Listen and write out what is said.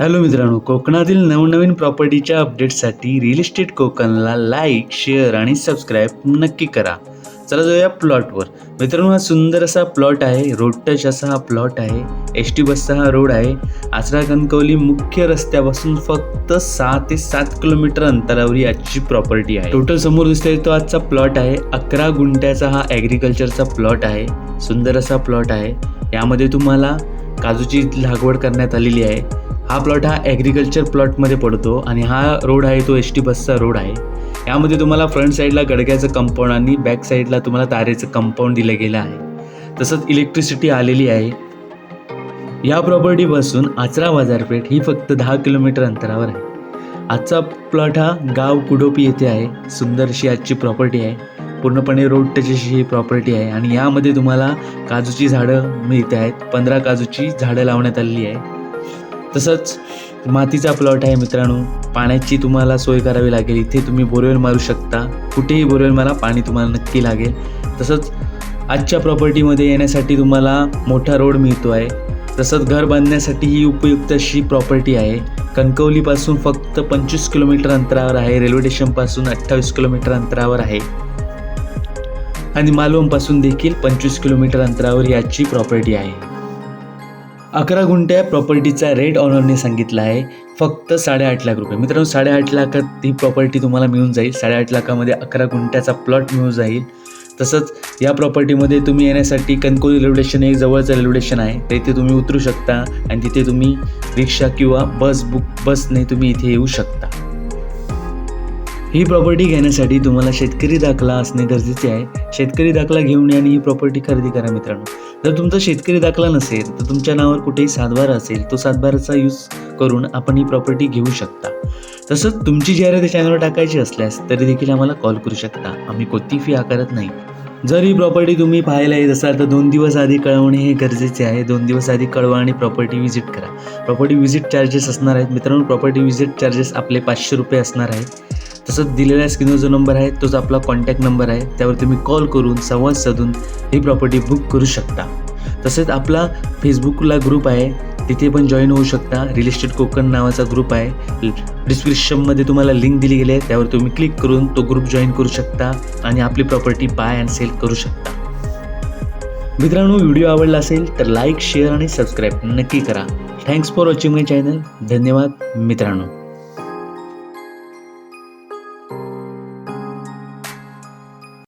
Hello मित्रांनो कोकणातील नवनवीन प्रॉपर्टीच्या अपडेटसाठी रिअल इस्टेट कोकणला लाईक शेअर आणि सबस्क्राईब नक्की करा. चला जाऊया प्लॉटवर मित्रांनो हा सुंदर असा प्लॉट आहे. रोड टच असा हा प्लॉट आहे. एस टी बसचा हा रोड आहे. आचरा कणकवली मुख्य रस्त्यापासून फक्त सहा ते सात किलोमीटर अंतरावर ही आजची प्रॉपर्टी आहे. टोटल समोर दिसतोय तो आजचा प्लॉट आहे. अकरा गुंठ्याचा हा ॲग्रिकल्चरचा प्लॉट आहे. सुंदर असा प्लॉट आहे. यामध्ये तुम्हाला काजूची लागवड करण्यात आलेली आहे. हा प्लॉट हा ॲग्रिकल्चर प्लॉटमध्ये पडतो आणि हा रोड आहे तो एस टी बसचा रोड आहे. यामध्ये तुम्हाला फ्रंट साईडला गडग्याचं कंपाऊंड आणि बॅक साईडला तुम्हाला तारेचं कंपाऊंड दिलं गेलं आहे. तसंच इलेक्ट्रिसिटी आलेली आहे. या प्रॉपर्टीपासून आचरा बाजारपेठ ही फक्त दहा किलोमीटर अंतरावर आहे. आजचा प्लॉट हा गाव कुडोपी येथे आहे. सुंदरशी आजची प्रॉपर्टी आहे. पूर्णपणे रोड टचशी ही प्रॉपर्टी आहे. आणि यामध्ये तुम्हाला काजूची झाडं मिळते आहेत. पंधरा काजूची झाडं लावण्यात आलेली आहे. तसंच मातीचा प्लॉट आहे मित्रांनो. पाण्याची तुम्हाला सोय करावी लागेल. इथे तुम्ही बोरवेल मारू शकता. कुठेही बोरवेल मारा पाणी तुम्हाला नक्की लागेल. तसंच आजच्या प्रॉपर्टीमध्ये येण्यासाठी तुम्हाला मोठा रोड मिळतो आहे तसंच घर बांधण्यासाठी ही उपयुक्त अशी प्रॉपर्टी आहे. कणकवलीपासून फक्त पंचवीस किलोमीटर अंतरावर आहे. रेल्वे स्टेशनपासून अठ्ठावीस किलोमीटर अंतरावर आहे. आणि मालवणपासून देखील पंचवीस किलोमीटर अंतरावर ही आजची प्रॉपर्टी आहे. अकरा गुंठ्या प्रॉपर्टीचा रेट ऑनरने सांगितला आहे. फक्त साडेआठ लाख रुपये. मित्रांनो साडेआठ लाखात ही प्रॉपर्टी तुम्हाला मिळून जाईल. साडेआठ लाखामध्ये अकरा गुंठ्याचा प्लॉट मिळून जाईल. तसंच या प्रॉपर्टीमध्ये तुम्ही येण्यासाठी कणकोली रेल्वे स्टेशन एक जवळचं रेल्वे स्टेशन आहे. तिथे तुम्ही उतरू शकता आणि तिथे तुम्ही रिक्षा किंवा बस बुक बसने तुम्ही इथे येऊ शकता. ही प्रॉपर्टी घेण्यासाठी तुम्हाला शेतकरी दाखला असणे गरजेचे आहे. शेतकरी दाखला घेऊन आणि ही प्रॉपर्टी खरेदी करा मित्रांनो. जर तुमचा शेतकरी दाखला नसेल तर तुमच्या नावावर कुठेही सातबारा असेल तो सातबाराचा यूज करून आपण ही प्रॉपर्टी घेऊ शकता. तसंच तुमची जाहिरात चॅनलवर टाकायची असल्यास तरी देखील आम्हाला कॉल करू शकता. आम्ही कोणती फी आकारत नाही. जर ही प्रॉपर्टी तुम्ही पाहायला येत असाल तर दोन दिवस आधी कळवणे हे गरजेचे आहे. दोन दिवस आधी कळवा आणि प्रॉपर्टी व्हिजिट करा. प्रॉपर्टी व्हिजिट चार्जेस असणार आहेत. मित्रांनो प्रॉपर्टी व्हिजिट चार्जेस आपले पाचशे रुपये असणार आहेत. तसंच दिलेल्या स्क्रीनवर जो नंबर आहे तोच आपला कॉन्टॅक्ट नंबर आहे. त्यावर तुम्ही कॉल करून संवाद साधून ही प्रॉपर्टी बुक करू शकता. तसेच आपला फेसबुकला ग्रुप आहे. तिथे पण जॉईन होऊ शकता. रिअल इस्टेट कोकण नावाचा ग्रुप आहे. डिस्क्रिप्शनमध्ये तुम्हाला लिंक दिली गेली आहे. त्यावर तुम्ही क्लिक करून तो ग्रुप जॉईन करू शकता आणि आपली प्रॉपर्टी बाय अँड सेल करू शकता. मित्रांनो व्हिडिओ आवडला असेल तर लाईक शेअर आणि सबस्क्राईब नक्की करा. Thanks for watching my channel धन्यवाद मित्रांनो.